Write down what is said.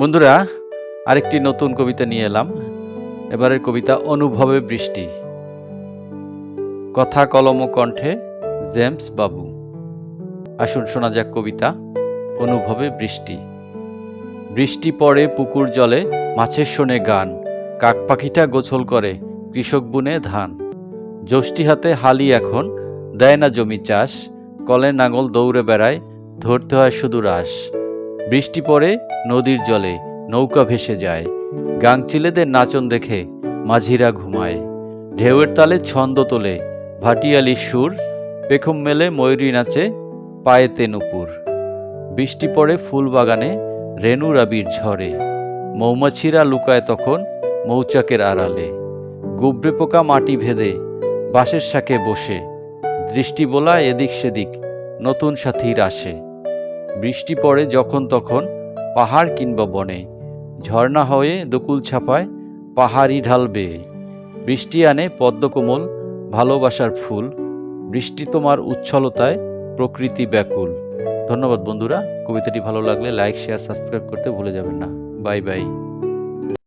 বন্ধুরা, আরেকটি নতুন কবিতা নিয়ে এলাম। এবারের কবিতা অনুভবে বৃষ্টি। কথা কলম কণ্ঠে জেমস বাবু। আসুন শোনা যাক কবিতা অনুভবে বৃষ্টি। বৃষ্টি পড়ে পুকুর জলে, মাছের শোনে গান। কাক পাখিটা গোছল করে, কৃষক বুনে ধান। জ্যৈষ্ঠী হাতে হালি এখন, দেয় না জমি চাষ। কলে নাঙল দৌড়ে বেড়ায়, ধরতে হয় শুধু রাস। বৃষ্টি পড়ে, নদীর জলে নৌকা ভেসে যায়। গাংচিলেদের নাচন দেখে মাঝিরা ঘুমায়। ঢেউয়ের তালে ছন্দ তোলে ভাটিয়ালি সুর, পেখম মেলে ময়ূরী নাচে পায়েতে নুপুর বৃষ্টি পড়ে ফুল বাগানে, রেণু রাবির ঝরে। মৌমাছিরা লুকায় তখন মৌচাকের আড়ালে। গুবরে পোকা মাটি ভেদে বাঁশের শাকে বসে। দৃষ্টি বোলায় এদিক সেদিক নতুন সাথীর আসে। বৃষ্টি পড়ে যখন তখন পাহাড় কিংবা বনে, ঝর্ণা হয়ে দকুল ছাপায়, পাহাড়ি ঢাল বেয়ে। বৃষ্টি আনে পদ্মকোমল, ভালোবাসার ফুল, বৃষ্টি তোমার উচ্ছলতায় প্রকৃতি ব্যাকুল। ধন্যবাদ বন্ধুরা, কবিতাটি ভালো লাগলে লাইক শেয়ার সাবস্ক্রাইব করতে ভুলে যাবেন না। Bye bye